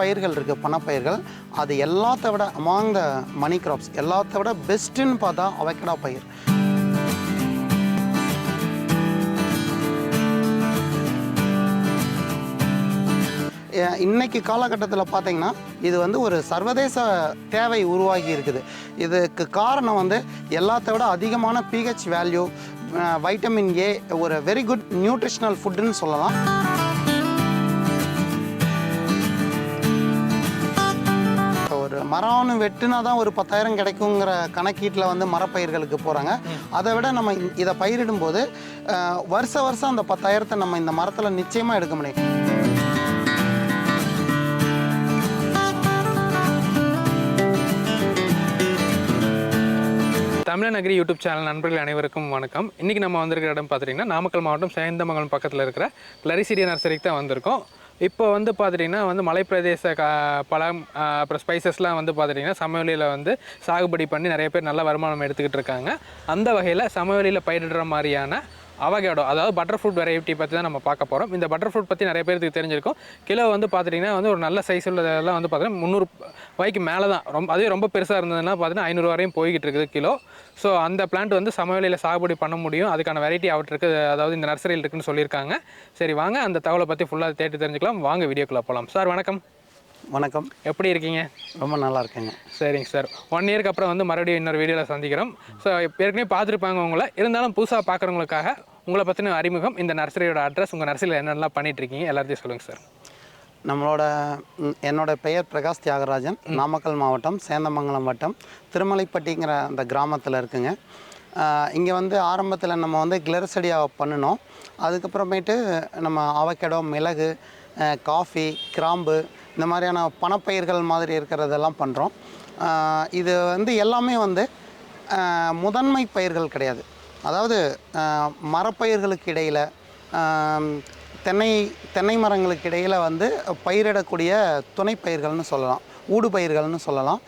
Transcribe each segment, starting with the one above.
பயிர்கள் இருக்குது பணப்பயிர்கள். அது எல்லாத்த விட அமாங் த மணி கிராப்ஸ் எல்லாத்த விட பெஸ்ட்டுன்னு பார்த்தா அவக்கடா பயிர். இன்னைக்கு காலகட்டத்தில் பார்த்தீங்கன்னா இது வந்து ஒரு சர்வதேச தேவை உருவாகி இருக்குது. இதுக்கு காரணம் வந்து எல்லாத்த விட அதிகமான பிஹெச் வேல்யூ வைட்டமின் ஏ ஒரு வெரி குட் நியூட்ரிஷனல் ஃபுட்டுன்னு சொல்லலாம். மரம்னு வெட்டுனா தான் ஒரு பத்தாயிரம் கிடைக்குங்கிற கணக்கீட்டில் வந்து மரப்பயிர்களுக்கு போகிறாங்க அதை விட நம்ம இதை பயிரிடும்போது போது வருஷ வருஷம் அந்த பத்தாயிரத்தை நம்ம இந்த மரத்தில் நிச்சயமாக எடுக்க முடியும். தமிழநகரி யூடியூப் சேனல் நண்பர்கள் அனைவருக்கும் வணக்கம். இன்றைக்கி நம்ம வந்திருக்கிற இடம் பார்த்துட்டிங்கன்னா நாமக்கல் மாவட்டம் சேந்தமங்கலம் பக்கத்தில் இருக்கிற கிளரிசிடி நர்சரிக்கு தான் வந்திருக்கோம். இப்போ வந்து பார்த்துட்டிங்கன்னா வந்து மலைப்பிரதேச கா பழம் அப்புறம் ஸ்பைசஸ்லாம் வந்து பார்த்துட்டிங்கன்னா சமவெளியில் வந்து சாகுபடி பண்ணி நிறைய பேர் நல்ல வருமானம் எடுத்துக்கிட்டு இருக்காங்க. அந்த வகையில் சமவெளியில் பயிரிடுற மாதிரியான அவகேடோ அதாவது பட்டர் ஃப்ரூட் வெரைட்டி பற்றி தான் நம்ம பார்க்க போகிறோம் இந்த பட்டர் ஃப்ரூட் பற்றி நிறைய பேருக்கு தெரிஞ்சிருக்கும். கிலோ வந்து பார்த்துட்டிங்கன்னா வந்து ஒரு நல்ல சைஸ் உள்ளதெல்லாம் வந்து பார்த்தீங்கன்னா முந்நூறு ரூபாய்க்கு மேலே தான் ரொம்ப அதே ரொம்ப பெருசாக இருந்ததுன்னா பார்த்தீங்கன்னா ஐநூறு வரையும் போய்கிட்டு இருக்குது கிலோ. ஸோ அந்த பிளான்ட் வந்து சமவெளியில் சாகுபடி பண்ண முடியும். அதுக்கான வெரைட்டி அவற்றுக்கு அதாவது இந்த நர்சரியில் இருக்குன்னு சொல்லியிருக்காங்க. சரி வாங்க. அந்த தகவலை பற்றி ஃபுல்லாக தேடி தெரிஞ்சுக்கலாம். வாங்க வீடியோக்குள்ளே போகலாம் சார் வணக்கம். வணக்கம். எப்படி இருக்கீங்க? ரொம்ப நல்லா இருக்கேங்க. சரிங்க சார் ஒன் இயர்க்கு அப்புறம் வந்து மறுபடியும் இன்னொரு வீடியோவில் சந்திக்கிறோம். ஸோ ஏற்கனவே பார்த்துருப்பாங்க உங்களை. இருந்தாலும் புதுசாக பார்க்குறவங்களுக்காக உங்களை பற்றின அறிமுகம் இந்த நர்சரியோட அட்ரஸ் உங்கள் நர்சரியில் என்னென்னலாம் பண்ணிட்டு இருக்கீங்க எல்லாத்தையும் சொல்லுங்கள் சார் நம்மளோட என்னோட பெயர் பிரகாஷ் தியாகராஜன். நாமக்கல் மாவட்டம் சேந்தமங்கலம் வட்டம். திருமலைப்பட்டிங்கிற அந்த கிராமத்தில் இருக்குங்க. இங்கே வந்து ஆரம்பத்தில் நம்ம வந்து கிளர்சடியாக பண்ணினோம். அதுக்கப்புறமேட்டு நம்ம அவக்கடோ மிளகு காஃபி கிராம்பு இந்த மாதிரியான பணப்பயிர்கள் மாதிரி இருக்கிறதெல்லாம் பண்ணுறோம் இது வந்து எல்லாமே வந்து முதன்மை பயிர்கள் கிடையாது. அதாவது மரப்பயிர்களுக்கு இடையில் தென்னை தென்னை மரங்களுக்கு இடையில் வந்து பயிரிடக்கூடிய துணை பயிர்கள்னு சொல்லலாம். ஊடு பயிர்கள்னு சொல்லலாம்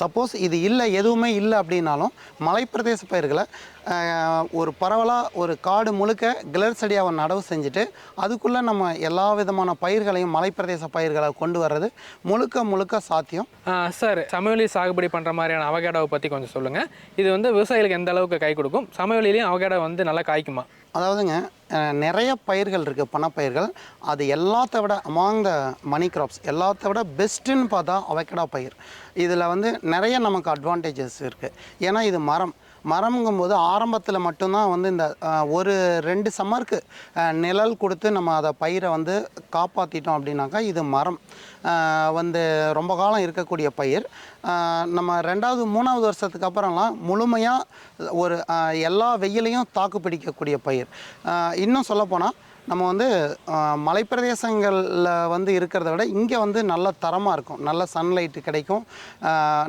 சப்போஸ் இது இல்லை எதுவுமே இல்லை அப்படின்னாலும் மலைப்பிரதேச பயிர்களை ஒரு பரவலாக ஒரு காடு முழுக்க கிளர் செடியாவை நடவு செஞ்சுட்டு அதுக்குள்ளே நம்ம எல்லா விதமான பயிர்களையும் மலைப்பிரதேச பயிர்களை கொண்டு வர்றது முழுக்க முழுக்க சாத்தியம். சார் சமவெளி சாகுபடி பண்ணுற மாதிரியான அவகேடாவை பற்றி கொஞ்சம் சொல்லுங்கள் இது வந்து விவசாயிகளுக்கு எந்த அளவுக்கு கை கொடுக்கும்? சமவெளியிலையும் அவகேடா வந்து நல்லா காய்க்குமா? அதாவதுங்க நிறைய பயிர்கள் இருக்குது பணப்பயிர்கள். அது எல்லாத்த விட அமாங் த மணி கிராப்ஸ் எல்லாத்த விட பெஸ்ட்டுன்னு பார்த்தா அவக்கடா பயிர். இதில் வந்து நிறைய நமக்கு அட்வான்டேஜஸ் இருக்குது ஏன்னா இது மரம். மரம்ங்கும்போது ஆரம்பத்தில் மட்டும்தான் வந்து இந்த ஒரு ரெண்டு சம்மருக்கு நிழல் கொடுத்து நம்ம அதை பயிரை வந்து காப்பாற்றிட்டோம் அப்படின்னாக்கா இது மரம். வந்து ரொம்ப காலம் இருக்கக்கூடிய பயிர். நம்ம ரெண்டாவது மூணாவது வருஷத்துக்கு அப்புறம்லாம் முழுமையாக ஒரு எல்லா வெயிலையும் தாக்கு பிடிக்கக்கூடிய பயிர். இன்னும் சொல்லப்போனால் நம்ம வந்து மலைப்பிரதேசங்களில் வந்து இருக்கிறத விட இங்கே வந்து நல்ல தரமாக இருக்கும். நல்ல சன்லைட்டு கிடைக்கும்.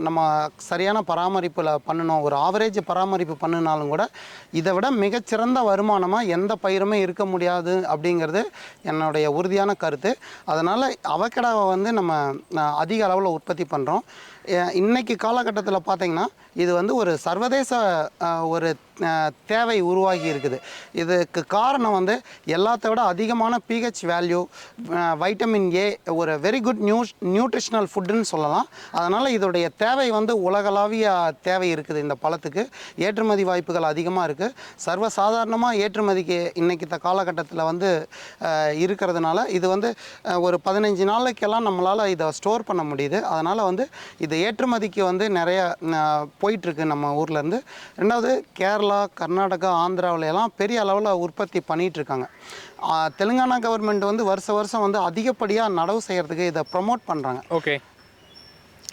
நம்ம சரியான பராமரிப்பில் பண்ணணும் ஒரு ஆவரேஜ் பராமரிப்பு பண்ணினாலும் கூட இதை விட மிகச்சிறந்த வருமானமாக எந்த பயிருமே இருக்க முடியாது அப்படிங்கிறது என்னுடைய உறுதியான கருத்து. அதனால் அவக்கடாவை வந்து நம்ம அதிக அளவில் உற்பத்தி பண்ணுறோம் இன்னைக்கு காலகட்டத்தில் பார்த்திங்கன்னா இது வந்து ஒரு சர்வதேச ஒரு தேவை உருவாகி இருக்குது. இதுக்கு காரணம் வந்து எல்லாத்த விட அதிகமான பிஹெச் வேல்யூ வைட்டமின் ஏ ஒரு வெரி குட் நியூ நியூட்ரிஷனல் ஃபுட்டுன்னு சொல்லலாம். அதனால் இதோடைய தேவை வந்து உலகளாவிய தேவை இருக்குது இந்த பழத்துக்கு. ஏற்றுமதி வாய்ப்புகள் அதிகமாக இருக்குது சர்வசாதாரணமாக ஏற்றுமதிக்கு இன்னைக்கு இந்த காலகட்டத்தில் வந்து இருக்கிறதுனால இது வந்து ஒரு பதினஞ்சு நாளைக்கெல்லாம் நம்மளால் இதை ஸ்டோர் பண்ண முடியுது. அதனால் வந்து இது ஏற்றுமதிக்கு வந்து நிறைய போயிட்டுருக்கு நம்ம ஊர்லேருந்து. ரெண்டாவது கேரளா கர்நாடகா ஆந்திராவுல எல்லாம் பெரிய அளவில் உற்பத்தி அஹ், தெலுங்கானா கவர்மெண்ட் வந்து வருஷ வருஷம் வந்து அதிகப்படியாக நடவு செய்கிறதுக்கு இதை ப்ரொமோட் பண்ணுறாங்க ஓகே.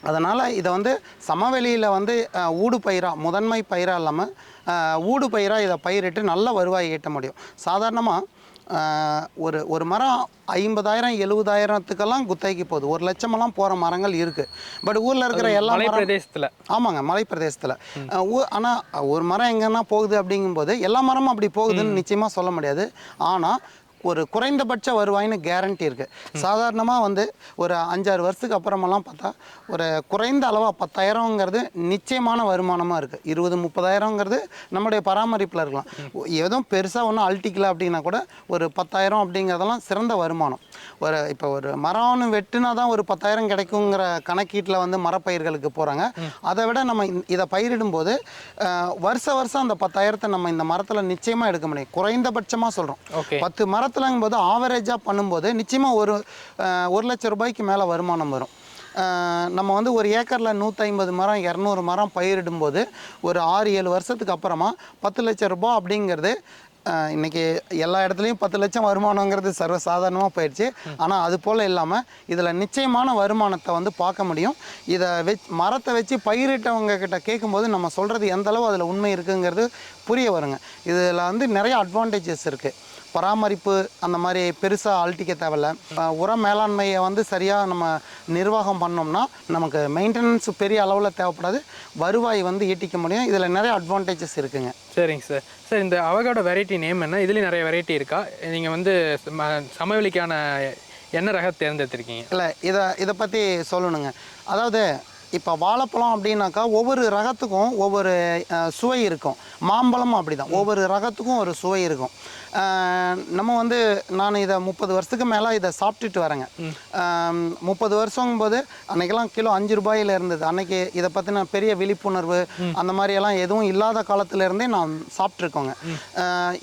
அதனால் இதை வந்து சமவெளியில் வந்து ஊடு பயிராக முதன்மை பயிராக இல்லாமல் ஊடு பயிராக இதை பயிரிட்டு நல்ல வருவாய் ஈட்ட முடியும். சாதாரணமாக ஒரு ஒரு மரம் ஐம்பதாயிரம் எழுபதாயிரத்துக்கெல்லாம் குத்தகைக்கு போகுது. ஒரு லட்சமெல்லாம் போகிற மரங்கள் இருக்குது பட் ஊரில் இருக்கிற எல்லா பிரதேசத்தில் ஆமாங்க மலை பிரதேசத்தில் ஆனால் ஒரு மரம் எங்கன்னா போகுது அப்படிங்கும்போது எல்லா மரமும் அப்படி போகுதுன்னு நிச்சயமாக சொல்ல முடியாது. ஆனால் ஒரு குறைந்தபட்ச வருவாய்னு கேரண்டி இருக்குது சாதாரணமாக வந்து ஒரு அஞ்சாறு வருஷத்துக்கு அப்புறமெல்லாம் பார்த்தா ஒரு குறைந்த அளவாக பத்தாயிரங்கிறது நிச்சயமான வருமானமாக இருக்குது இருபது முப்பதாயிரங்கிறது நம்முடைய பராமரிப்பில் இருக்கலாம். எதுவும் பெருசாக ஒன்றும் அழட்டிக்கல அப்படின்னா கூட ஒரு பத்தாயிரம் அப்படிங்கிறதெல்லாம் சிறந்த வருமானம். ஒரு இப்போ ஒரு மரம்னு வெட்டுனா தான் ஒரு பத்தாயிரம் கிடைக்குங்கிற கணக்கீட்டில் வந்து மரப்பயிர்களுக்கு போகிறாங்க அதை விட நம்ம இதை பயிரிடும்போது வருஷ வருஷம் அந்த பத்தாயிரத்தை நம்ம இந்த மரத்தில் நிச்சயமாக எடுக்க முடியும். குறைந்தபட்சமாக சொல்கிறோம் பத்து மரத்துலங்கும் போது ஆவரேஜாக பண்ணும்போது நிச்சயமாக ஒரு ஒரு லட்சம் ரூபாய்க்கு மேலே வருமானம் வரும். நம்ம வந்து ஒரு ஏக்கரில் நூற்றி மரம் இரநூறு மரம் பயிரிடும்போது ஒரு ஆறு ஏழு வருஷத்துக்கு அப்புறமா பத்து லட்சம் ரூபாய் அப்படிங்கிறது இன்றைக்கி இன்னைக்கு எல்லா இடத்துலையும் பத்து லட்சம் வருமானங்கிறது சர்வசாதாரணமாக போயிடுச்சு. ஆனால் அது போல் இல்லாமல் இதில் நிச்சயமான வருமானத்தை வந்து பார்க்க முடியும். இதை வெச் மரத்தை வச்சு பயிரிட்டவங்க கிட்ட கேட்கும்போது நம்ம சொல்கிறது எந்தளவு அதில் உண்மை இருக்குங்கிறது புரிய வருங்க. இதில் வந்து நிறைய அட்வான்டேஜஸ் இருக்குது பராமரிப்பு அந்த மாதிரி பெருசாக அழட்டிக்க தேவையில்ல. உர மேலாண்மையை வந்து சரியாக நம்ம நிர்வாகம் பண்ணோம்னா நமக்கு மெயின்டெனன்ஸ் பெரிய அளவில் தேவைப்படாது. வருவாய் வந்து ஈட்டிக்க முடியும். இதில் நிறைய அட்வான்டேஜஸ் இருக்குங்க. சரிங்க சார். சார் இந்த அவகோட வெரைட்டி நேம் என்ன? இதுலேயும் நிறைய வெரைட்டி இருக்கா? நீங்கள் வந்து சமவெளிக்கான என்ன ரகம் தேர்ந்தெடுத்திருக்கீங்க. இல்லை இதை இதை பற்றி சொல்லணுங்க. அதாவது இப்போ வாழைப்பழம் அப்படின்னாக்கா ஒவ்வொரு ரகத்துக்கும் ஒவ்வொரு சுவை இருக்கும். மாம்பழமும் அப்படி தான் ஒவ்வொரு ரகத்துக்கும் ஒரு சுவை இருக்கும். நம்ம வந்து நான் இதை முப்பது வருஷத்துக்கு மேலே இதை சாப்பிட்டுட்டு வரேங்க. முப்பது வருஷங்கும்போது அன்னைக்கெல்லாம் கிலோ அஞ்சு ரூபாயில இருந்தது. அன்னைக்கு இதை பற்றின பெரிய விழிப்புணர்வு அந்த மாதிரியெல்லாம் எதுவும் இல்லாத காலத்துல இருந்தே நான் சாப்பிட்ருக்கோங்க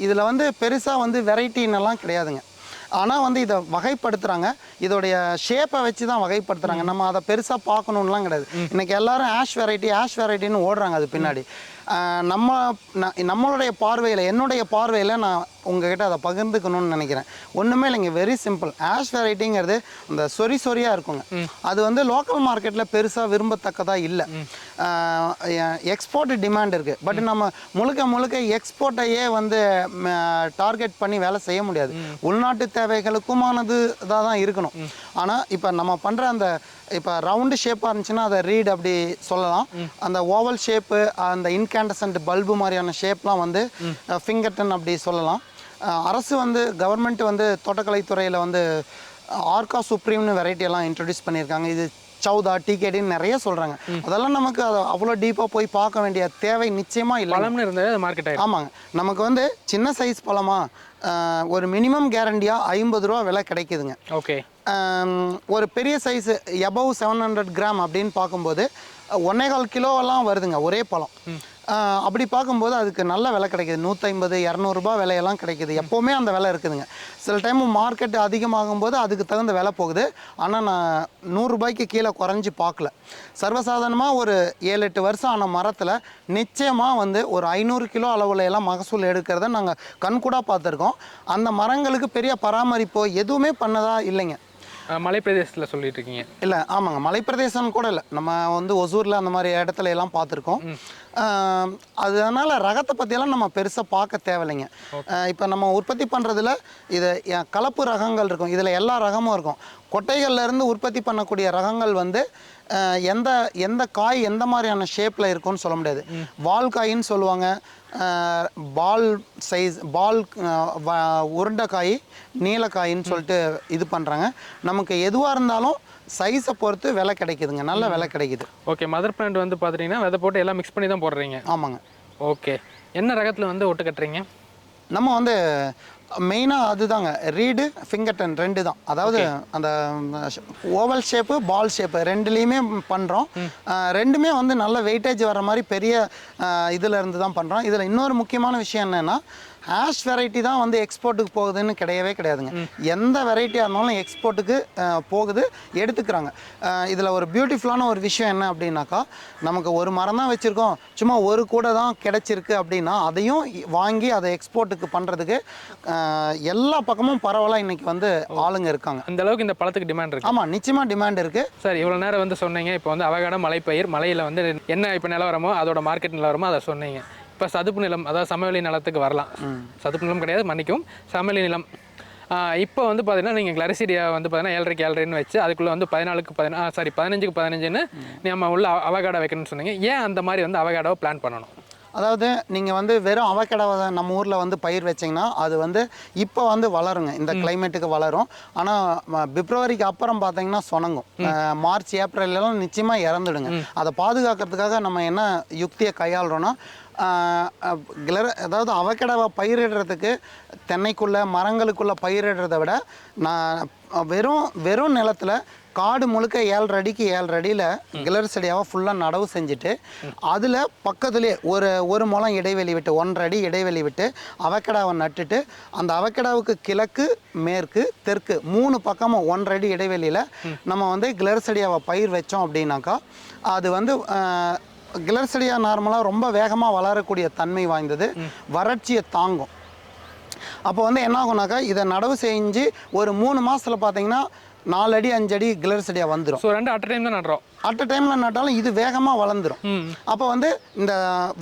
இதில் வந்து பெருசாக வந்து வெரைட்டின்னெல்லாம் கிடையாதுங்க. ஆனால் வந்து இதை வகைப்படுத்துகிறாங்க இதோடைய ஷேப்பை வச்சு தான் வகைப்படுத்துகிறாங்க நம்ம அதை பெருசாக பார்க்கணுன்னுலாம் கிடையாது. இன்னைக்கு எல்லாரும் ஆஷ் வெரைட்டி ஆஷ் வெரைட்டின்னு ஓடுறாங்க அது பின்னாடி. நம்ம நம்மளுடைய பார்வையில் என்னுடைய பார்வையில் நான் உங்ககிட்ட அதை பகிர்ந்துக்கணும்னு நினைக்கிறேன். ஒன்றுமே இல்லைங்க வெரி சிம்பிள் ஆஷ் வெரைட்டிங்கிறது அந்த சொறி சொறியாக இருக்குங்க. அது வந்து லோக்கல் மார்க்கெட்டில் பெருசாக விரும்பத்தக்கதாக இல்லை. எக்ஸ்போர்ட் டிமாண்ட் இருக்குது பட் நம்ம முழுக்க முழுக்க எக்ஸ்போர்ட்டையே வந்து டார்கெட் பண்ணி வேலை செய்ய முடியாது. உள்நாட்டு தேவைகளுக்குமானது இதாக தான் இருக்கணும் ஆனால் இப்போ நம்ம பண்ணுற அந்த இப்போ ரவுண்டு ஷேப்பாக இருந்துச்சுன்னா அதை ரீட் அப்படி சொல்லலாம். அந்த ஓவல் ஷேப்பு அந்த இன்கேண்டசன்ட் பல்பு மாதிரியான ஷேப்லாம் வந்து ஃபிங்கர்டன் அப்படி சொல்லலாம். அரசு வந்து கவர்மெண்ட் வந்து தோட்டக்கலைத்துறையில் வந்து ஆர்கா சுப்ரீம்னு வெரைட்டி எல்லாம் இன்ட்ரடியூஸ் பண்ணியிருக்காங்க. இது சௌதா டிகேடின்னு நிறைய சொல்கிறாங்க அதெல்லாம் நமக்கு அதை அவ்வளோ டீப்பாக போய் பார்க்க வேண்டிய தேவை நிச்சயமாக இல்லை பழம்னு இருந்தாலே மார்க்கெட் ஆமாங்க. நமக்கு வந்து சின்ன சைஸ் பழமா ஒரு மினிமம் கேரண்டியாக ஐம்பது ரூபா விலை கிடைக்குதுங்க. ஓகே. ஒரு பெரிய size above seven hundred gram அப்படின்னு பார்க்கும்போது ஒன்னே கால் கிலோவெல்லாம் வருதுங்க ஒரே பழம். அப்படி பார்க்கும்போது அதுக்கு நல்ல விலை கிடைக்குது. நூற்றி இரநூறுபா விலையெல்லாம் கிடைக்குது. எப்போவுமே அந்த விலை இருக்குதுங்க. சில டைம் மார்க்கெட் அதிகமாகும் போது அதுக்கு தகுந்த விலை போகுது. ஆனால் நான் நூறுரூபாய்க்கு கீழே குறைஞ்சி பார்க்கல. சர்வசாதாரணமாக ஒரு ஏழு எட்டு வருஷம் ஆன மரத்தில் நிச்சயமாக வந்து ஒரு ஐநூறு கிலோ அளவுல எல்லாம் மகசூல் எடுக்கிறத நாங்கள் கண்கூடாக பார்த்துருக்கோம். அந்த மரங்களுக்கு பெரிய பராமரிப்போ எதுவுமே பண்ணதா இல்லைங்க. மலை பிரதேசத்தில் சொல்லிட்டு இருக்கீங்க. இல்லை ஆமாங்க. மலைப்பிரதேசம் கூட இல்லை. நம்ம வந்து ஒசூரில் அந்த மாதிரி இடத்துல எல்லாம் பார்த்துருக்கோம். அதனால் ரகத்தை பற்றியெல்லாம் நம்ம பெருசாக பார்க்க தேவையில்லைங்க. இப்போ நம்ம உற்பத்தி பண்ணுறதுல இது கலப்பு ரகங்கள் இருக்கும். இதில் எல்லா ரகமும் இருக்கும். கொட்டைகள்ல இருந்து உற்பத்தி பண்ணக்கூடிய ரகங்கள் வந்து எந்த எந்த காய் எந்த மாதிரியான ஷேப்பில் இருக்கும்னு சொல்ல முடியாது. வால் காயின்னு சொல்லுவாங்க. பால் சைஸ் பால் உருண்டைக்காய் நீலக்காயின்னு சொல்லிட்டு இது பண்ணுறாங்க நமக்கு எதுவாக இருந்தாலும் சைஸை பொறுத்து விலை கிடைக்குதுங்க. நல்ல விலை கிடைக்குது. ஓகே மதர் பிளான்ட் வந்து பார்த்துட்டிங்கன்னா விதை போட்டு எல்லாம் மிக்ஸ் பண்ணி தான் போடுறீங்க. ஆமாங்க. ஓகே என்ன ரகத்தில் வந்து ஒட்டு கட்டுறீங்க? நம்ம வந்து மெயினாக அதுதாங்க. ரீடு ஃபிங்கர்டன் ரெண்டு தான். அதாவது அந்த ஓவல் ஷேப்பு பால் ஷேப்பு ரெண்டுலேயுமே பண்ணுறோம் ரெண்டுமே வந்து நல்ல வெயிட்டேஜ் வர மாதிரி பெரிய இதுல இருந்து தான் பண்ணுறோம் இதில் இன்னொரு முக்கியமான விஷயம் என்னென்னா ஹேஷ் வெரைட்டி தான் வந்து எக்ஸ்போர்ட்டுக்கு போகுதுன்னு கிடையவே கிடையாதுங்க. எந்த வெரைட்டியாக இருந்தாலும் எக்ஸ்போர்ட்டுக்கு போகுது எடுத்துக்கிறாங்க. இதில் ஒரு பியூட்டிஃபுல்லான ஒரு விஷயம் என்ன அப்படின்னாக்கா நமக்கு ஒரு மரம் தான் வச்சுருக்கோம். சும்மா ஒரு கூட தான் கிடைச்சிருக்கு அப்படின்னா அதையும் வாங்கி அதை எக்ஸ்போர்ட்டுக்கு பண்ணுறதுக்கு எல்லா பக்கமும் பரவலாக இன்னைக்கு வந்து ஆளுங்க இருக்காங்க. அந்த அளவுக்கு இந்த பழத்துக்கு டிமாண்ட் இருக்கு. ஆமாம் நிச்சயமாக டிமாண்ட் இருக்குது சார் இவ்வளோ நேரம் வந்து சொன்னீங்க. இப்போ வந்து அவகாடம் மலைப்பயிர் மலையில் வந்து என்ன இப்போ நிலவரமோ அதோட மார்க்கெட் நிலவரமோ அதை சொன்னீங்க. இப்போ சதுப்பு நிலம் அதாவது சமவெளி நிலத்துக்கு வரலாம். சதுப்பு நிலம் கிடையாது மன்னிக்கும் சமவெளி நிலம். இப்போ வந்து பார்த்தீங்கன்னா நீங்கள் கிளரிசிடியா வந்து பார்த்தீங்கன்னா ஏழரைக்கு ஏழரைன்னு வச்சு அதுக்குள்ளே வந்து பதினாலுக்கு பதினா சாரி பதினஞ்சுக்கு பதினஞ்சுன்னு நம்ம உள்ள அவகாடோ வைக்கணும்னு சொன்னீங்க. ஏன் அந்த மாதிரி வந்து அவகாடோவை பிளான் பண்ணணும்? அதாவது நீங்கள் வந்து வெறும் அவக்கடாவை நம்ம ஊரில் வந்து பயிர் வச்சிங்கன்னா அது வந்து இப்போ வந்து வளருங்க. இந்த கிளைமேட்டுக்கு வளரும். ஆனால் பிப்ரவரிக்கு அப்புறம் பார்த்தீங்கன்னா சொனங்கும் மார்ச் ஏப்ரல் எல்லாம் நிச்சயமாக இறந்துடுங்க. அதை பாதுகாக்கிறதுக்காக நம்ம என்ன யுக்தியை கையாளுறோன்னா கிளற அதாவது அவக்கடாவை பயிரிடுறதுக்கு தென்னைக்குள்ள மரங்களுக்குள்ள பயிரிடுறதை விட நான் வெறும் வெறும் நிலத்துல காடு முழுக்க ஏழரை அடிக்கு ஏழரை அடியில் கிளர் செடியாவை ஃபுல்லாக நடவு செஞ்சுட்டு அதில் பக்கத்துலேயே ஒரு ஒரு முளம் இடைவெளி விட்டு ஒன்றரை அடி இடைவெளி விட்டு அவக்கடாவை நட்டுட்டு அந்த அவக்கடாவுக்கு கிழக்கு மேற்கு தெற்கு மூணு பக்கமும் ஒன்றரை அடி இடைவெளியில் நம்ம வந்து கிளர் செடியாவை பயிர் வச்சோம் அப்படின்னாக்கா அது வந்து ஆஹ், கிளர் செடியாக நார்மலாக ரொம்ப வேகமாக வளரக்கூடிய தன்மை வாய்ந்தது. வறட்சியை தாங்கும். அப்போ வந்து என்ன ஆகும்னாக்கா இதை நடவு செஞ்சு ஒரு மூணு மாசத்துல பார்த்தீங்கன்னா நாலு அடி அஞ்சு அடி கிளர் செடியாக வந்துடும் ஸோ ரெண்டு அட் டைம் தான் நடுறோம். அட் டைமில் நட்டாலும் இது வேகமாக வளர்ந்துரும். அப்போ வந்து இந்த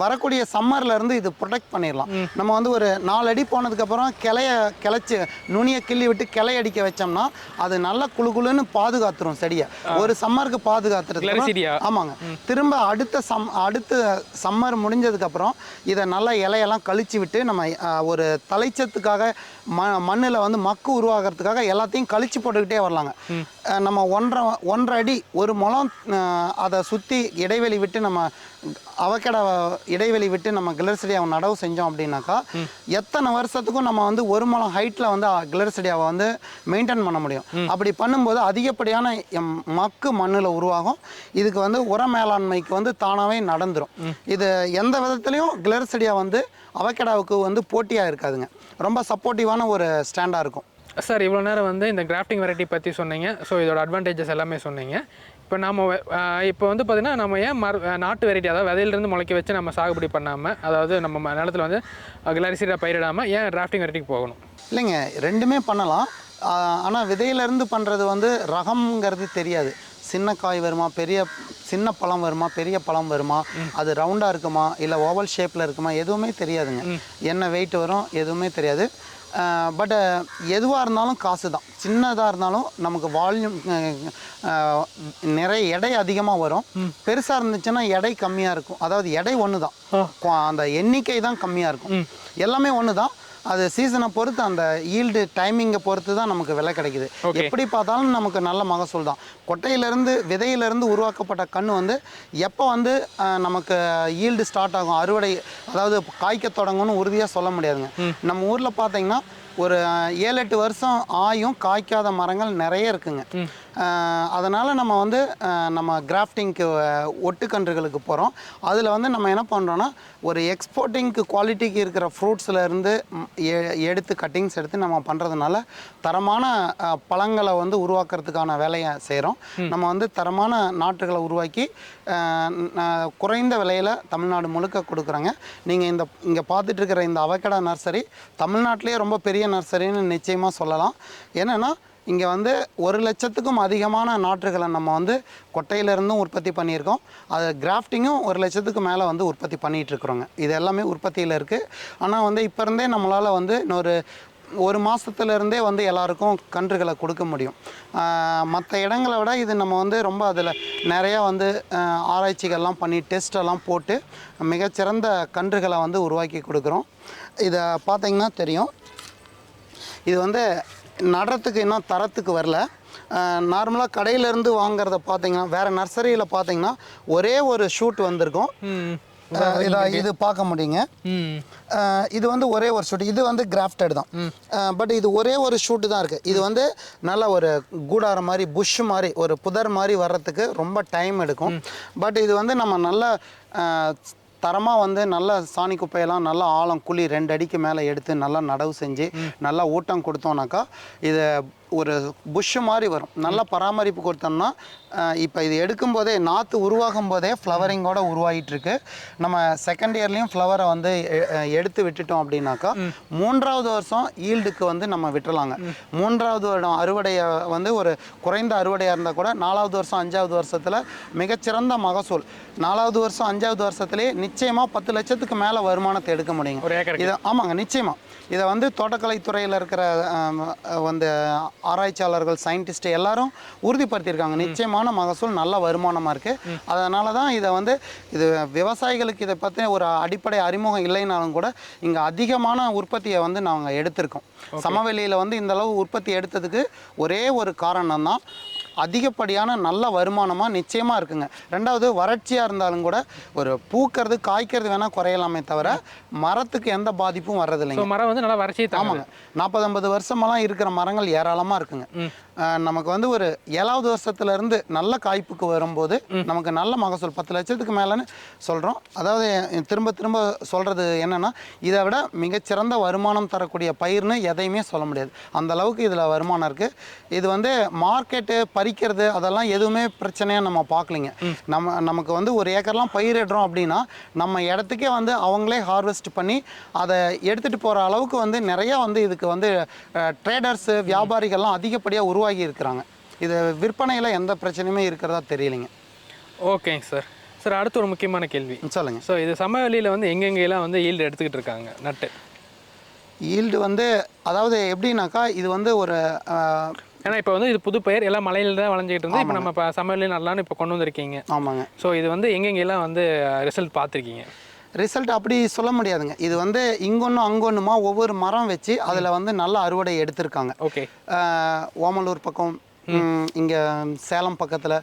வரக்கூடிய சம்மர்ல இருந்து இது ப்ரொடெக்ட் பண்ணிடலாம் நம்ம வந்து ஒரு நாலு அடி போனதுக்கப்புறம் கிளைய கிளைச்சி நுனியை கிள்ளி விட்டு கிளை அடிக்க வச்சோம்னா அது நல்லா குளு குளுன்னு பாதுகாத்துரும் செடியை. ஒரு சம்மருக்கு பாதுகாத்துறது ஆமாங்க. திரும்ப அடுத்த சம் அடுத்த சம்மர் முடிஞ்சதுக்கப்புறம் இதை நல்லா இலையெல்லாம் கழிச்சு விட்டு நம்ம ஒரு தலைச்சத்துக்காக ம மண்ணில் வந்து மக்கு உருவாகிறதுக்காக எல்லாத்தையும் கழிச்சு போட்டுக்கிட்டே வரலாங்க. நம்ம ஒன்றரை ஒன்றரை அடி ஒரு முளம் அதை சுற்றி இடைவெளி விட்டு நம்ம அவக்கடை இடைவெளி விட்டு நம்ம கிளர் செடியாவை நடவு செஞ்சோம் அப்படின்னாக்கா எத்தனை வருஷத்துக்கும் நம்ம வந்து ஒரு முளம் ஹைட்டில் வந்து கிளர் செடியாவை வந்து மெயின்டைன் பண்ண முடியும். அப்படி பண்ணும்போது அதிகப்படியான எம் மக்கு மண்ணில் உருவாகும். இதுக்கு வந்து உர மேலாண்மைக்கு வந்து தானாகவே நடந்துரும். இது எந்த விதத்துலையும் கிளர் செடியா வந்து அவக்கடாவுக்கு வந்து போட்டியாக இருக்காதுங்க. ரொம்ப சப்போர்ட்டிவான ஒரு ஸ்டாண்டாக இருக்கும். சார் இவ்வளோ நேரம் வந்து இந்த கிராஃப்டிங் வெரைட்டி பற்றி சொன்னீங்க. ஸோ இதோட அட்வான்டேஜஸ் எல்லாமே சொன்னீங்க. இப்போ நம்ம இப்போ வந்து பார்த்தீங்கன்னா நம்ம ஏன் மர நாட்டு வெரைட்டி அதாவது விதையிலிருந்து முளைக்க வச்சு நம்ம சாகுபடி பண்ணாமல் அதாவது நம்ம நிலத்துல வந்து கிளரிசீடாக பயிரிடாமல் ஏன் கிராஃப்டிங் வெரைட்டிக்கு போகணும்? இல்லைங்க ரெண்டுமே பண்ணலாம். ஆனால் விதையிலேருந்து பண்ணுறது வந்து ரகம்ங்கிறது தெரியாது. சின்ன காய் வருமா பெரிய சின்ன பழம் வருமா பெரிய பழம் வருமா அது ரவுண்டாக இருக்குமா இல்லை ஓவல் ஷேப்பில் இருக்குமா எதுவுமே தெரியாதுங்க. என்ன வெயிட் வரும் எதுவுமே தெரியாது. பட் எதுவாக இருந்தாலும் காசு தான் சின்னதாக இருந்தாலும் நமக்கு வால்யூம் நிறைய எடை அதிகமாக வரும். பெருசாக இருந்துச்சுன்னா எடை கம்மியாக இருக்கும். அதாவது எடை ஒன்று தான் அந்த எண்ணிக்கை தான் கம்மியாக இருக்கும் எல்லாமே ஒன்று தான் அது சீசனை பொறுத்து அந்த ஈல்டு டைமிங்கை பொறுத்து தான் நமக்கு விலை கிடைக்குது. எப்படி பார்த்தாலும் நமக்கு நல்ல மகசூல் தான். கொட்டையிலேருந்து விதையிலேருந்து உருவாக்கப்பட்ட கன்று வந்து எப்போ வந்து நமக்கு ஈல்டு ஸ்டார்ட் ஆகும்? அறுவடை அதாவது காய்க்க தொடங்கும்னு உறுதியாக சொல்ல முடியாதுங்க. நம்ம ஊரில் பார்த்தீங்கன்னா ஒரு ஏழு எட்டு வருஷம் ஆயும் காய்க்காத மரங்கள் நிறைய இருக்குங்க. அதனால நம்ம வந்து நம்ம கிராஃப்டிங்க்கு ஒட்டுக்கன்றுகளுக்கு போகிறோம் அதில் வந்து நம்ம என்ன பண்ணுறோன்னா ஒரு எக்ஸ்போர்ட்டிங்க்கு குவாலிட்டிக்கு இருக்கிற ஃப்ரூட்ஸில் இருந்து எடுத்து கட்டிங்ஸ் எடுத்து நம்ம பண்ணுறதுனால தரமான பழங்களை வந்து உருவாக்குறதுக்கான வேலையை செய்கிறோம் நம்ம வந்து தரமான நாற்றுகளை உருவாக்கி குறைந்த விலையில் தமிழ்நாடு முழுக்க கொடுக்குறாங்க. நீங்கள் இந்த இங்கே பார்த்துட்டு இருக்கிற இந்த அவக்கடா நர்சரி தமிழ்நாட்டிலேயே ரொம்ப பெரிய நர்சரின்னு நிச்சயமாக சொல்லலாம். என்னென்னா இங்கே வந்து ஒரு லட்சத்துக்கும் அதிகமான நாற்றுகளை நம்ம வந்து கொட்டையிலேருந்தும் உற்பத்தி பண்ணியிருக்கோம். அது கிராஃப்டிங்கும் ஒரு லட்சத்துக்கு மேலே வந்து உற்பத்தி பண்ணிகிட்ருக்குறோங்க இது எல்லாமே உற்பத்தியில் இருக்குது ஆனால் வந்து இப்போ இருந்தே நம்மளால் வந்து இன்னொரு ஒரு மாதத்துலேருந்தே வந்து எல்லாருக்கும் கன்றுகளை கொடுக்க முடியும். மற்ற இடங்களை விட இது நம்ம வந்து ரொம்ப அதில் நிறையா வந்து ஆராய்ச்சிகள்லாம் பண்ணி டெஸ்டெல்லாம் போட்டு மிகச்சிறந்த கன்றுகளை வந்து உருவாக்கி கொடுக்குறோம். இதை பார்த்தீங்கன்னா தெரியும். இது வந்து நடுறதுக்கு இன்னும் தரத்துக்கு வரல. நார்மலாக கடையிலேருந்து வாங்குறத பார்த்தீங்கன்னா வேறு நர்சரியில் பார்த்தீங்கன்னா ஒரே ஒரு ஷூட் வந்திருக்கும். இதா இது பார்க்க முடியுங்க. இது வந்து ஒரே ஒரு ஷூட். இது வந்து கிராஃப்டட் தான். பட் இது ஒரே ஒரு ஷூட்டு தான் இருக்குது இது வந்து நல்ல ஒரு கூடாரம் மாதிரி புஷ் மாதிரி ஒரு புதர் மாதிரி வர்றதுக்கு ரொம்ப டைம் எடுக்கும். பட் இது வந்து நம்ம நல்ல தரமாக வந்து நல்ல சாணி குப்பையெல்லாம் நல்லா ஆழம் குழி ரெண்டு அடிக்கு மேலே எடுத்து நல்லா நடவு செஞ்சு நல்லா ஊட்டம் கொடுத்தோம்னாக்கா இது ஒரு புஷ் மாதிரி வரும். நல்ல பராமரிப்பு கொடுத்தோம்னா இப்போ இது எடுக்கும்போதே நாற்று உருவாகும் போதே ஃப்ளவரிங்கோட உருவாகிட்டு இருக்கு நம்ம செகண்ட் இயர்லேயும் ஃப்ளவரை வந்து எடுத்து விட்டுட்டோம் அப்படின்னாக்கா மூன்றாவது வருஷம் ஈல்டுக்கு வந்து நம்ம விட்டுறலாங்க. மூன்றாவது வருடம் அறுவடையை வந்து ஒரு குறைந்த அறுவடையாக இருந்தால் கூட நாலாவது வருஷம் அஞ்சாவது வருஷத்தில் மிகச்சிறந்த மகசூல். நாலாவது வருஷம் அஞ்சாவது வருஷத்துலேயே நிச்சயமாக பத்து லட்சத்துக்கு மேலே வருமானத்தை எடுக்க முடியுங்க. இதை ஆமாங்க நிச்சயமாக இதை வந்து தோட்டக்கலைத்துறையில் இருக்கிற வந்து ஆராய்ச்சியாளர்கள் சயின்டிஸ்ட் எல்லாரும் உறுதிப்படுத்தியிருக்காங்க. நிச்சயமான மகசூல் நல்ல வருமானமாக இருக்குது அதனால தான் இதை வந்து இது விவசாயிகளுக்கு இதை பற்றி ஒரு அடிப்படை அறிமுகம் இல்லைனாலும் கூட இங்கே அதிகமான உற்பத்தியை வந்து நாங்கள் எடுத்திருக்கோம். சமவெளியில் வந்து இந்த அளவு உற்பத்தி எடுத்ததுக்கு ஒரே ஒரு காரணம் தான் அதிகப்படியான நல்ல வருமானமாக நிச்சயமாக இருக்குங்க. ரெண்டாவது வறட்சியாக இருந்தாலும் கூட ஒரு பூக்கிறது காய்க்கிறது வேணால் குறையலாமே தவிர மரத்துக்கு எந்த பாதிப்பும் வர்றதில்லைங்க. மரம் வந்து நல்லா வறட்சி தாங்க ஆமாங்க. நாற்பது ஐம்பது வருஷமெல்லாம் இருக்கிற மரங்கள் ஏராளமாக இருக்குங்க. நமக்கு வந்து ஒரு ஏழாவது வருஷத்துல இருந்து நல்ல காய்ப்புக்கு வரும்போது நமக்கு நல்ல மகசூல் பத்து லட்சத்துக்கு மேலேன்னு சொல்கிறோம் அதாவது திரும்ப திரும்ப சொல்கிறது என்னன்னா இதை விட மிகச்சிறந்த வருமானம் தரக்கூடிய பயிர்னு எதையுமே சொல்ல முடியாது. அந்த அளவுக்கு இதில் வருமானம் இருக்குது இது வந்து மார்க்கெட்டு பறிக்கிறது அதெல்லாம் எதுவுமே பிரச்சனையாக நம்ம பார்க்கலிங்க. நம்ம நமக்கு வந்து ஒரு ஏக்கர்லாம் பயிரிடுறோம் அப்படின்னா நம்ம இடத்துக்கே வந்து அவங்களே ஹார்வெஸ்ட் பண்ணி அதை எடுத்துகிட்டு போகிற அளவுக்கு வந்து நிறையா வந்து இதுக்கு வந்து ட்ரேடர்ஸு வியாபாரிகள்லாம் அதிகப்படியாக உருவாகி இருக்கிறாங்க. இது விற்பனையில் எந்த பிரச்சனையுமே இருக்கிறதா தெரியலைங்க. ஓகேங்க சார் சார் அடுத்து ஒரு முக்கியமான கேள்வி. சொல்லுங்க. ஸோ இது சமவெளியில் வந்து எங்கெங்கெல்லாம் வந்து ஈல்டு எடுத்துக்கிட்டு இருக்காங்க? நட்டு ஈல்டு வந்து அதாவது எப்படின்னாக்கா இது வந்து ஒரு ஏன்னா இப்போ வந்து இது புது பயிர் எல்லாம் மலையில தான் வளைஞ்சிட்டு இருந்து இப்போ நம்ம இப்போ சமவெளி நல்லான்னு இப்போ கொண்டு வந்திருக்கீங்க. ஆமாங்க. ஸோ இது வந்து எங்கெங்கெல்லாம் வந்து ரிசல்ட் பார்த்துருக்கீங்க? ரிசல்ட் அப்படி சொல்ல முடியாதுங்க. இது வந்து இங்கொன்றும் அங்கொன்றுமா ஒவ்வொரு மரம் வச்சு அதில் வந்து நல்ல அறுவடை எடுத்திருக்காங்க. ஓகே. ஓமலூர் பக்கம் இங்கே சேலம் பக்கத்தில்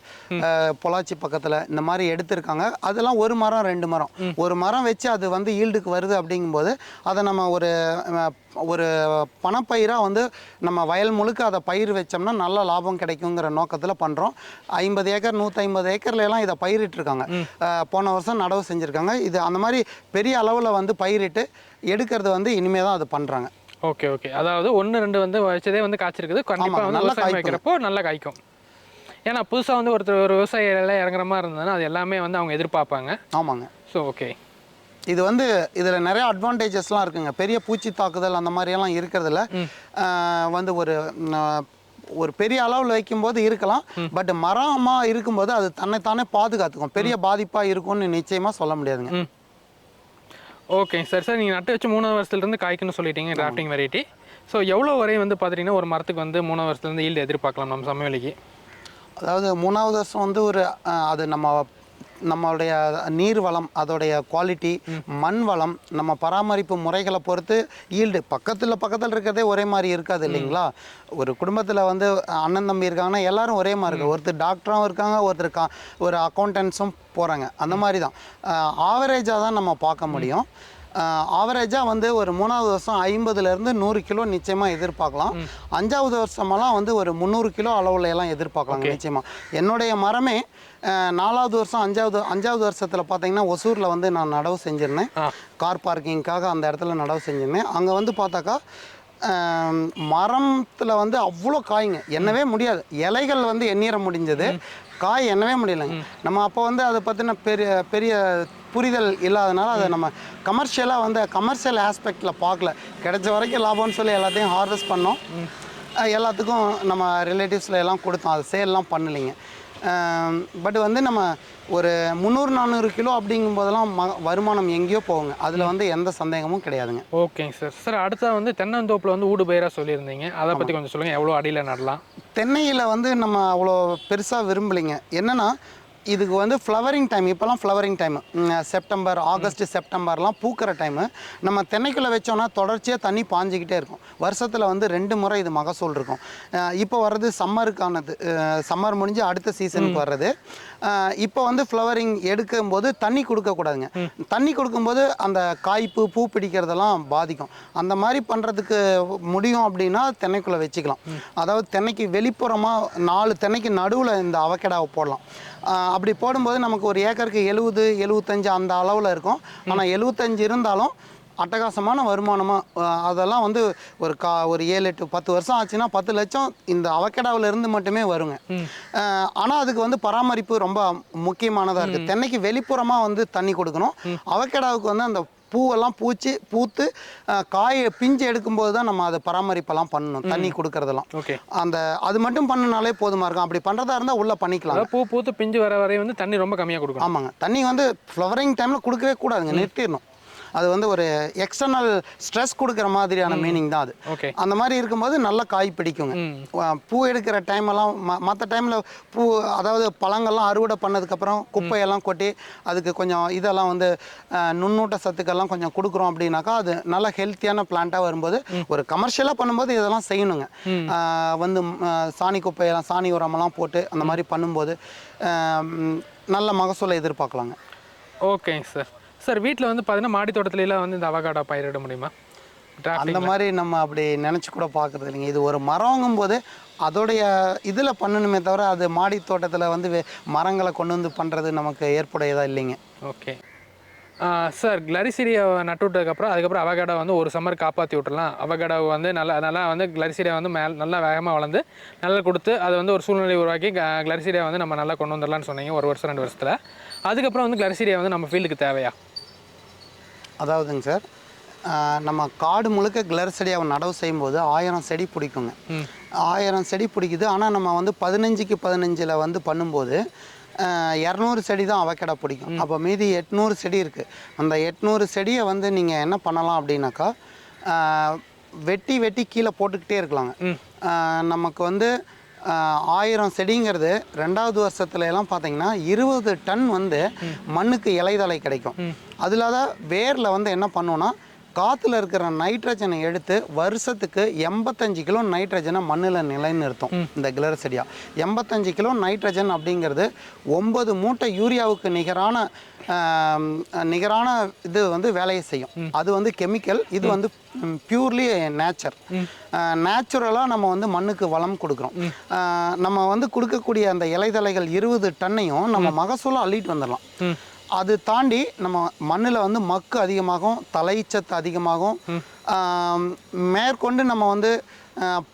பொள்ளாச்சி பக்கத்தில் இந்த மாதிரி எடுத்திருக்காங்க. அதெல்லாம் ஒரு மரம் ரெண்டு மரம். ஒரு மரம் வச்சு அது வந்து ஈல்டுக்கு வருது அப்படிங்கும்போது அதை நம்ம ஒரு ஒரு பணப்பயிராக வந்து நம்ம வயல் முழுக்க அதை பயிர் வச்சோம்னா நல்ல லாபம் கிடைக்குங்கிற நோக்கத்தில் பண்ணுறோம் ஐம்பது ஏக்கர் நூற்றி ஐம்பது ஏக்கர்ல எல்லாம் இதை பயிரிட்டிருக்காங்க. போன வருஷம் நடவு செஞ்சுருக்காங்க. இது அந்த மாதிரி பெரிய அளவில் வந்து பயிரிட்டு எடுக்கிறது வந்து இனிமே தான் அது பண்ணுறாங்க ஓகே ஓகே. அதாவது ஒன்று ரெண்டு வந்து வச்சதே வந்து காய்ச்சிருக்குது. கண்டிப்பாக வந்து நல்லா விவசாயம். வைக்கிறப்போ நல்லா காய்க்கும். ஏன்னா புதுசாக வந்து ஒருத்தர் ஒரு விவசாயிகள் இறங்குற மாதிரி இருந்ததுன்னா அது எல்லாமே வந்து அவங்க எதிர்பார்ப்பாங்க. ஆமாங்க. ஸோ ஓகே இது வந்து இதில் நிறைய அட்வான்டேஜஸ்லாம் இருக்குங்க. பெரிய பூச்சி தாக்குதல் அந்த மாதிரியெல்லாம் இருக்கிறதுல வந்து ஒரு ஒரு பெரிய அளவில் வைக்கும்போது இருக்கலாம். பட் மரமாக இருக்கும்போது அது தன்னைத்தானே பாதுகாத்துக்கும். பெரிய பாதிப்பாக இருக்கும்னு நிச்சயமாக சொல்ல முடியாதுங்க. ஓகேங்க சார் சார் நீங்கள் நட்டு வச்சு மூணாவது வருஷத்துலேருந்து காய்க்குன்னு சொல்லிட்டீங்க கிராஃப்டிங் வெரைட்டி ஸோ எவ்வளோ வரை வந்து பார்த்தீங்கன்னா ஒரு மரத்துக்கு வந்து மூணாவது வருஷத்துலேருந்து ஈல்டு எதிர்பார்க்கலாம் நம்ம சமையலுக்கு அதாவது மூணாவது வருஷம் வந்து ஒரு அது நம்ம நம்மளுடைய நீர் வளம் அதோடைய குவாலிட்டி மண் வளம் நம்ம பராமரிப்பு முறைகளை பொறுத்து ஈல்டு பக்கத்தில் பக்கத்தில் இருக்கிறதே ஒரே மாதிரி இருக்காது இல்லைங்களா? ஒரு குடும்பத்தில் வந்து அண்ணன் தம்பி இருக்காங்கன்னா எல்லாரும் ஒரே மாதிரி இருக்கு ஒருத்தர் டாக்டரும் இருக்காங்க ஒருத்தர் கா ஒரு அக்கௌண்டன்ஸும் போகிறாங்க அந்த மாதிரி தான் ஆவரேஜாக தான் நம்ம பார்க்க முடியும். ஆவரேஜாக வந்து ஒரு மூணாவது வருஷம் ஐம்பதுலேருந்து நூறு கிலோ நிச்சயமாக எதிர்பார்க்கலாம். அஞ்சாவது வருஷமெல்லாம் வந்து ஒரு முந்நூறு கிலோ அளவுல எல்லாம் எதிர்பார்க்கலாம் நிச்சயமாக என்னுடைய மரமே நாலாவது வருஷம் அஞ்சாவது அஞ்சாவது வருஷத்தில் பார்த்தீங்கன்னா ஒசூரில் வந்து நான் நடவு செஞ்சுருந்தேன். கார் பார்க்கிங்க்காக அந்த இடத்துல நடவு செஞ்சுருந்தேன். அங்கே வந்து பார்த்தாக்கா மரத்தில் வந்து அவ்வளோ காய்ங்க. எண்ணவே முடியாது. இலைகள் வந்து எண்ணிற முடிஞ்சது. காய் எண்ணவே முடியலைங்க நம்ம அப்போ வந்து அதை பற்றின பெரிய பெரிய புரிதல் இல்லாதனால அதை நம்ம கமர்ஷியலாக வந்து கமர்ஷியல் ஆஸ்பெக்டில் பார்க்கல கிடைச்ச வரைக்கும் லாபம்னு சொல்லி எல்லாத்தையும் ஹார்வெஸ்ட் பண்ணோம். எல்லாத்துக்கும் நம்ம ரிலேட்டிவ்ஸில் எல்லாம் கொடுத்தோம். அது சேல்லாம் பண்ணலைங்க. பட் வந்து நம்ம ஒரு முந்நூறு நானூறு கிலோ அப்படிங்கும்போதெல்லாம் ம வருமானம் எங்கேயோ போகுங்க. அதில் வந்து எந்த சந்தேகமும் கிடையாதுங்க. ஓகேங்க சார். சார் அடுத்தா வந்து தென்னந்தோப்பில் வந்து ஊடு பயிராக சொல்லியிருந்தீங்க. அதை பற்றி கொஞ்சம் சொல்லுங்கள் எவ்வளோ அடியில் நடலாம்? தென்னையில் வந்து நம்ம அவ்வளோ பெருசாக விரும்பலைங்க. என்னென்னா இதுக்கு வந்து ஃப்ளவரிங் டைம் இப்போல்லாம் ஃப்ளவரிங் டைம் செப்டம்பர் ஆகஸ்ட் செப்டம்பர்லாம் பூக்கிற டைமு நம்ம தென்னைக்குள்ளே வச்சோன்னா தொடர்ச்சியாக தண்ணி பாஞ்சிக்கிட்டே இருக்கும். வருஷத்தில் வந்து ரெண்டு முறை இது மகசூல் இருக்கும். இப்போ வர்றது சம்மருக்கானது சம்மர் முடிஞ்சு அடுத்த சீசனுக்கு வர்றது. இப்போ வந்து ஃப்ளவரிங் எடுக்கும்போது தண்ணி கொடுக்கக்கூடாதுங்க தண்ணி கொடுக்கும்போது அந்த காய்ப்பு பூ பிடிக்கிறதெல்லாம் பாதிக்கும். அந்த மாதிரி பண்ணுறதுக்கு முடியும் அப்படின்னா தென்னைக்குள்ளே வச்சுக்கலாம். அதாவது தென்னைக்கு வெளிப்புறமாக நாலு தென்னைக்கு நடுவில் இந்த அவக்கடாவை போடலாம். அப்படி போடும்போது நமக்கு ஒரு ஏக்கருக்கு எழுபது எழுபத்தஞ்சு அந்த அளவில் இருக்கும். ஆனால் எழுபத்தஞ்சு இருந்தாலும் அட்டகாசமான வருமானமாக அதெல்லாம் வந்து ஒரு கா ஒரு ஏழு எட்டு பத்து வருஷம் ஆச்சுன்னா பத்து லட்சம் இந்த அவக்கடாவில் இருந்து மட்டுமே வருங்க. ஆனால் அதுக்கு வந்து பராமரிப்பு ரொம்ப முக்கியமானதாக இருக்குது தென்னைக்கு வெளிப்புறமாக வந்து தண்ணி கொடுக்கணும். அவக்கடாவுக்கு வந்து அந்த பூவெல்லாம் பூச்சி பூத்து காய் பிஞ்சு எடுக்கும்போது தான் நம்ம அதை பராமரிப்பெல்லாம் பண்ணணும். தண்ணி கொடுக்கறதெல்லாம். ஓகே. அந்த அது மட்டும் பண்ணினாலே போதுமா இருக்கும். அப்படி பண்ணுறதா இருந்தால் உள்ளே பண்ணிக்கலாம். பூ பூத்து பிஞ்சு வர வரை வந்து தண்ணி ரொம்ப கம்மியாக கொடுக்கணும். ஆமாங்க. தண்ணி வந்து ஃப்ளவரிங் டைமில் கொடுக்கவே கூடாதுங்க. நிறுத்திடணும். அது வந்து ஒரு எக்ஸ்டர்னல் ஸ்ட்ரெஸ் கொடுக்குற மாதிரியான மீனிங் தான் அது. ஓகே. அந்த மாதிரி இருக்கும்போது நல்ல காய் பிடிக்குங்க. பூ எடுக்கிற டைம் எல்லாம் மற்ற டைமில் பூ அதாவது பழங்கள்லாம் அறுவடை பண்ணதுக்கப்புறம் குப்பையெல்லாம் கொட்டி அதுக்கு கொஞ்சம் இதெல்லாம் வந்து நுண்ணூட்ட சத்துக்கெல்லாம் கொஞ்சம் கொடுக்குறோம் அப்படின்னாக்கா அது நல்ல ஹெல்த்தியான பிளான்ட்டாக வரும்போது ஒரு கமர்ஷியலாக பண்ணும்போது இதெல்லாம் செய்யணுங்க. வந்து சாணி குப்பையெல்லாம் சாணி உரமெல்லாம் போட்டு அந்த மாதிரி பண்ணும்போது நல்ல மகசூலை எதிர்பார்க்கலாங்க. ஓகேங்க சார். சார் வீட்டில் வந்து பார்த்தீங்கன்னா மாடி தோட்டத்துலலாம் வந்து இந்த அவகாடோ பயிரிட முடியுமா? அந்த மாதிரி நம்ம அப்படி நினச்சி கூட பார்க்குறது இல்லைங்க. இது ஒரு மரங்கும் போது அதோடைய இதில் பண்ணணுமே தவிர அது மாடி தோட்டத்தில் வந்து வே- மரங்களை கொண்டு வந்து பண்ணுறது நமக்கு ஏற்புடையதா இல்லைங்க. ஓகே. சார் கிளரிசிரியை நட்டு விட்டதுக்கப்புறம் அதுக்கப்புறம் அவகேடோ வந்து ஒரு சம்மர் காப்பாற்றி விட்டுறலாம். அவகேடோ வந்து நல்லா நல்லா வந்து கிளரிசிரியா வந்து மேல் நல்லா வேகமாக வளர்ந்து நல்லா கொடுத்து அது வந்து ஒரு சூழ்நிலை உருவாக்கி கிளரிசிரியா வந்து நம்ம நல்லா கொண்டு வந்துடலாம்னு சொன்னீங்க ஒரு வருஷம் ரெண்டு வருஷத்தில். அதுக்கப்புறம் வந்து கிளரிசிரியா வந்து நம்ம ஃபீல்டுக்கு தேவையா? அதாவதுங்க சார் நம்ம காடு முழுக்க கிளர் செடியாக நடவு செய்யும்போது ஆயிரம் செடி பிடிக்குங்க. ஆயிரம் செடி பிடிக்குது. ஆனால் நம்ம வந்து பதினஞ்சுக்கு பதினஞ்சில் வந்து பண்ணும்போது இரநூறு செடி தான் அவக்கடை பிடிக்கும். அப்போ மீதி எட்நூறு செடி இருக்குது அந்த எட்நூறு செடியை வந்து நீங்கள் என்ன பண்ணலாம் அப்படின்னாக்கா வெட்டி வெட்டி கீழே போட்டுக்கிட்டே இருக்கலாங்க. நமக்கு வந்து ஆயிரம் செடிங்கிறது ரெண்டாவது வருஷத்துல எல்லாம் பார்த்தீங்கன்னா இருபது டன் வந்து மண்ணுக்கு இலைதலை கிடைக்கும். அது இல்லாத வேரில் வந்து என்ன பண்ணுவோன்னா காற்றுல இருக்கிற நைட்ரஜனை எடுத்து வருஷத்துக்கு எண்பத்தஞ்சு கிலோ நைட்ரஜனை மண்ணில் நிலைநிறுத்தும் இந்த கிளர் செடியா. எண்பத்தஞ்சு கிலோ நைட்ரஜன் அப்படிங்கிறது ஒன்பது மூட்டை யூரியாவுக்கு நிகரான நிகரான இது வந்து வேலையை செய்யும். அது வந்து கெமிக்கல் இது வந்து பியூர்லி நேச்சர். நேச்சுரலாக நம்ம வந்து மண்ணுக்கு வளம் கொடுக்குறோம். நம்ம வந்து கொடுக்கக்கூடிய அந்த இலைதலைகள் இருபது டன்னையும் நம்ம மகசூலம் அள்ளிட்டு வந்துடலாம். அது தாண்டி நம்ம மண்ணில் வந்து மக்கு அதிகமாகும் தலைச்சத்து அதிகமாகும். மேற்கொண்டு நம்ம வந்து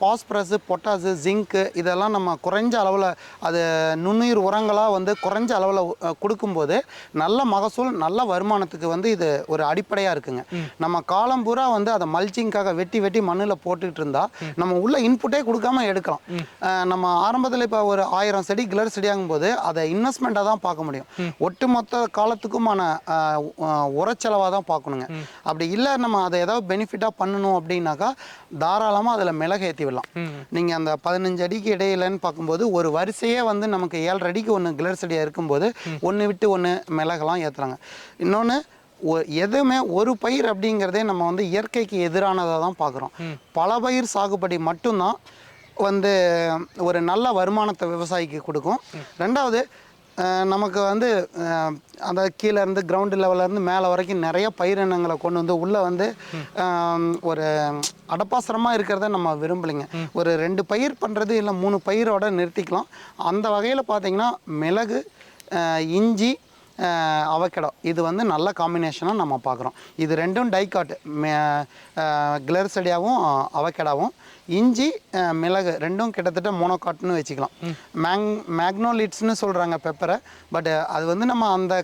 பாஸ்பரஸு பொட்டாசு ஜிங்க்கு இதெல்லாம் நம்ம குறைஞ்ச அளவில் அது நுண்ணுயிர் உரங்களாக வந்து குறைஞ்ச அளவில் கொடுக்கும்போது நல்ல மகசூல் நல்ல வருமானத்துக்கு வந்து இது ஒரு அடிப்படையாக இருக்குங்க. நம்ம காலம் பூரா வந்து அதை மல்ச்சிங்காக வெட்டி வெட்டி மண்ணில் போட்டுக்கிட்டு இருந்தா நம்ம உள்ள இன்புட்டே கொடுக்காம எடுக்கலாம். நம்ம ஆரம்பத்தில் இப்போ ஒரு ஆயிரம் செடி கிளர் செடியாகும் போது அதை இன்வெஸ்ட்மெண்ட்டாக தான் பார்க்க முடியும். ஒட்டுமொத்த காலத்துக்குமான உரச்செலவாக தான் பார்க்கணுங்க. அப்படி இல்லை நம்ம அதை ஏதாவது பெனிஃபிட்டாக பண்ணணும் அப்படின்னாக்கா தாராளமாக அதில் மிளகு ஏற்றி விடலாம். நீங்கள் அந்த பதினஞ்சு அடிக்கு இடையிலன்னு பார்க்கும்போது ஒரு வரிசையே வந்து நமக்கு ஏழரை அடிக்கு ஒன்று கிளர் செடியாக இருக்கும்போது ஒன்று விட்டு ஒன்று மிளகெல்லாம் ஏற்றுறாங்க இன்னொன்று எதுவுமே ஒரு பயிர் அப்படிங்கிறதே நம்ம வந்து இயற்கைக்கு எதிரானதாக தான் பார்க்குறோம். பல பயிர் சாகுபடி மட்டும்தான் வந்து ஒரு நல்ல வருமானத்தை விவசாயிக்கு கொடுக்கும். ரெண்டாவது நமக்கு வந்து அந்த கீழே இருந்து கிரவுண்டு லெவலேருந்து மேலே வரைக்கும் நிறைய பயிரினங்களை கொண்டு வந்து உள்ளே வந்து ஒரு அடப்பாசரமாக இருக்கிறத நம்ம விரும்பலைங்க. ஒரு ரெண்டு பயிர் பண்ணுறது இல்லை மூணு பயிரோட நிறுத்திக்கலாம். அந்த வகையில் பார்த்தீங்கன்னா மிளகு இஞ்சி அவக்கடோ. இது வந்து நல்ல காம்பினேஷனாக நம்ம பார்க்குறோம். இது ரெண்டும் டைகாட் மே செடியாகவும் அவக்கடாவும். இஞ்சி மிளகு ரெண்டும் கிட்டத்தட்ட மோனோகாட்னு வச்சுக்கலாம். மேங் மேக்னோலிட்ஸ்னு சொல்கிறாங்க பெப்பரை பட் அது வந்து நம்ம அந்த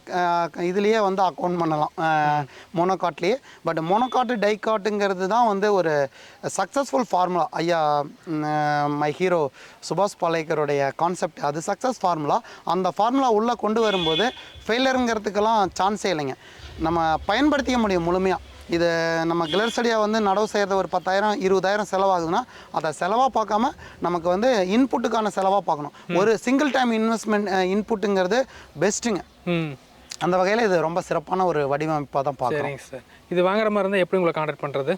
இதுலேயே வந்து அக்கௌண்ட் பண்ணலாம். மோனோகாட்லேயே பட் மோனோகாட்டு டைகாட்டுங்கிறது தான் வந்து ஒரு சக்ஸஸ்ஃபுல் ஃபார்முலா ஐயா மை ஹீரோ சுபாஷ் பாலேக்கருடைய கான்செப்ட் அது சக்ஸஸ் ஃபார்முலா அந்த ஃபார்முலா உள்ளே கொண்டு வரும்போது ஃபெயிலியருங்கிறதுக்கெல்லாம் சான்ஸே இல்லைங்க. நம்ம பயன்படுத்திக்க முடியும் முழுமையாக இது நம்ம கிளர் செடியாக வந்து நடவு செய்கிறது ஒரு பத்தாயிரம் இருபதாயிரம் செலவாகுதுன்னா அதை செலவாக பார்க்காம நமக்கு வந்து இன்புட்டுக்கான செலவாக பார்க்கணும். ஒரு சிங்கிள் டைம் இன்வெஸ்ட்மெண்ட் இன்புட்டுங்கிறது பெஸ்ட்டுங்க அந்த வகையில் இது ரொம்ப சிறப்பான ஒரு வடிவமைப்பாக தான் பார்க்குறோம். சரிங்க சார். இது வாங்குற மாதிரி இருந்தால் எப்படி உங்களை கான்டாக்ட் பண்ணுறது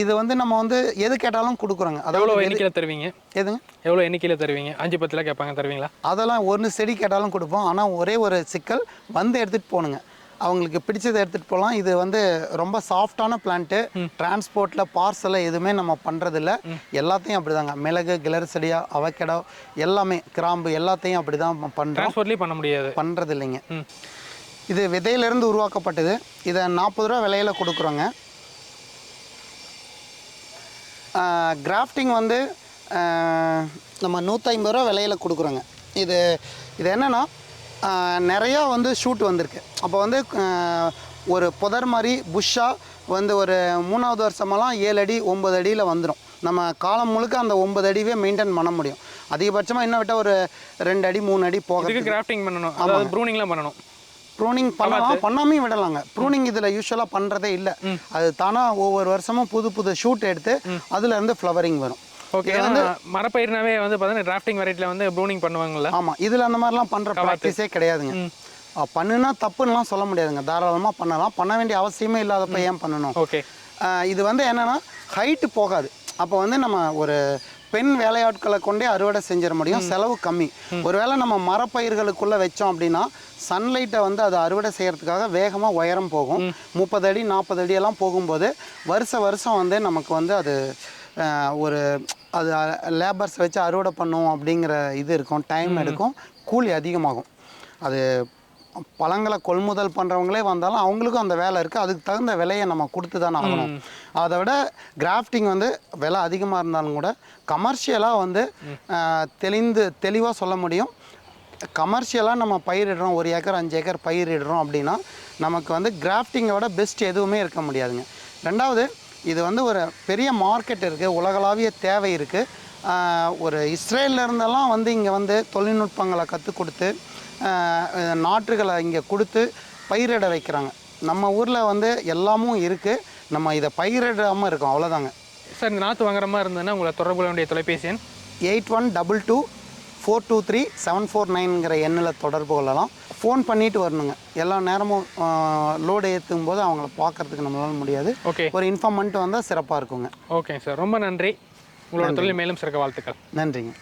இது வந்து நம்ம வந்து எது கேட்டாலும் கொடுக்குறோங்க. எவ்வளோ அதாவது எண்ணிக்கையில் தருவீங்க? எதுங்க? எவ்வளோ எண்ணிக்கையில் தருவீங்க? அஞ்சு பத்தில் கேட்பாங்க தருவீங்களா? அதெல்லாம் ஒரு செடி கேட்டாலும் கொடுப்போம். ஆனால் ஒரே ஒரு சிக்கல் வந்து எடுத்துகிட்டு போகணுங்க. அவங்களுக்கு பிடிச்சதை எடுத்துகிட்டு போகலாம். இது வந்து ரொம்ப சாஃப்டான பிளான்ட்டு டிரான்ஸ்போர்ட்டில் பார்சலில் எதுவுமே நம்ம பண்ணுறதில்ல எல்லாத்தையும் அப்படிதாங்க. மிளகு கிளறு செடியா அவக்கடோ எல்லாமே கிராம்பு எல்லாத்தையும் அப்படி தான் பண்ணுறோம் பண்ண முடியாது. பண்ணுறது இல்லைங்க இது விதையிலேருந்து உருவாக்கப்பட்டது. இதை நாற்பது ரூபா விலையில கொடுக்குறோங்க. கிராஃப்டிங் வந்து நம்ம நூற்றி ரூபா விலையில கொடுக்குறோங்க. இது இது என்னென்னா நிறையா வந்து ஷூட் வந்திருக்கு. அப்போ வந்து ஒரு புதர் மாதிரி புஷ்ஷாக வந்து ஒரு மூணாவது வருஷமெல்லாம் ஏழு அடி ஒம்பது அடியில் வந்துடும் நம்ம காலம் முழுக்க அந்த ஒம்பது அடிவே மெயின்டைன் பண்ண முடியும். அதிகபட்சமாக இன்னும் விட்டால் ஒரு ரெண்டு அடி மூணு அடி போக கிராஃப்டிங் பண்ணணும். அதாவது ப்ரூனிங்லாம் பண்ணணும். ப்ரூனிங் பண்ணலாம் பண்ணாமையும் விடலாங்க. ப்ரூனிங் இதில் யூஸ்வலாக பண்ணுறதே இல்லை. அது தானாக ஒவ்வொரு வருஷமும் புது புது ஷூட் எடுத்து அதுல இருந்து ஃப்ளவரிங் வரும். ஓகே வந்து மரப்பயிர்னாவே வந்து பார்த்தீங்கன்னா டிராஃப்டிங் வெரைட்டியில் வந்து ப்ரூனிங் பண்ணுவாங்கல்ல? ஆமாம் இதில் அந்த மாதிரிலாம் பண்ணுற ப்ராக்டிஸே கிடையாதுங்க. பண்ணுனா தப்புன்னுலாம் சொல்ல முடியாதுங்க. தாராளமாக பண்ணலாம். பண்ண வேண்டிய அவசியமே இல்லாதப்ப ஏன் பண்ணணும்? ஓகே. இது வந்து என்னன்னா ஹைட்டு போகாது. அப்போ வந்து நம்ம ஒரு பெண் வேலையாட்களை கொண்டே அறுவடை செஞ்சிட முடியும். செலவு கம்மி. ஒருவேளை நம்ம மரப்பயிர்களுக்குள்ளே வச்சோம் அப்படின்னா சன்லைட்டை வந்து அது அறுவடை செய்யறதுக்காக வேகமாக உயரம் போகும். முப்பது அடி நாற்பது அடி எல்லாம் போகும்போது வருஷ வருஷம் வந்து நமக்கு வந்து அது ஒரு அது லேபர்ஸ் வச்சு அறுவடை பண்ணும் அப்படிங்கிற இது இருக்கும். டைம் எடுக்கும். கூலி அதிகமாகும். அது பழங்களை கொள்முதல் பண்ணுறவங்களே வந்தாலும் அவங்களுக்கும் அந்த வேலை இருக்குது அதுக்கு தகுந்த விலையை நம்ம கொடுத்து தானே ஆகணும். அதை விட கிராஃப்டிங் வந்து விலை அதிகமாக இருந்தாலும் கூட கமர்ஷியலாக வந்து தெளிந்து தெளிவாக சொல்ல முடியும். கமர்ஷியலாக நம்ம பயிரிடுறோம் ஒரு ஏக்கர் அஞ்சு ஏக்கர் பயிரிடுறோம் அப்படின்னா நமக்கு வந்து கிராஃப்டிங்கை விட பெஸ்ட் எதுவுமே இருக்க முடியாதுங்க. ரெண்டாவது இது வந்து ஒரு பெரிய மார்க்கெட் இருக்குது உலகளாவிய தேவை இருக்குது ஒரு இஸ்ரேல்ல இருந்தெல்லாம் வந்து இங்கே வந்து தொழில்நுட்பங்களை கற்றுக் கொடுத்து நாற்றுகளை இங்கே கொடுத்து பயிரிட வைக்கிறாங்க. நம்ம ஊரில் வந்து எல்லாமும் இருக்குது நம்ம இதை பயிரிடாமல் இருக்கோம் அவ்வளோதாங்க சார் இந்த நாற்று வாங்குற மாதிரி இருந்ததுன்னா உங்களை தொடர்பு கொள்ள வேண்டிய தொலைபேசி எண்? Eight one double two four two three seven four நைன்கிற எண்ணில் தொடர்பு கொள்ளலாம். ஃபோன் பண்ணிட்டு வரணுங்க. எல்லா நேரமும் லோடு ஏற்றும் போது அவங்கள பார்க்கறதுக்கு நம்மளால முடியாது. ஓகே. ஒரு இன்ஃபார்ம் பண்ணிட்டு வந்தால் சிறப்பாக இருக்குங்க. Okay sir. ரொம்ப நன்றி. உங்களோட தொழில் மேலும் சிறக்க வாழ்த்துக்கள். நன்றிங்க.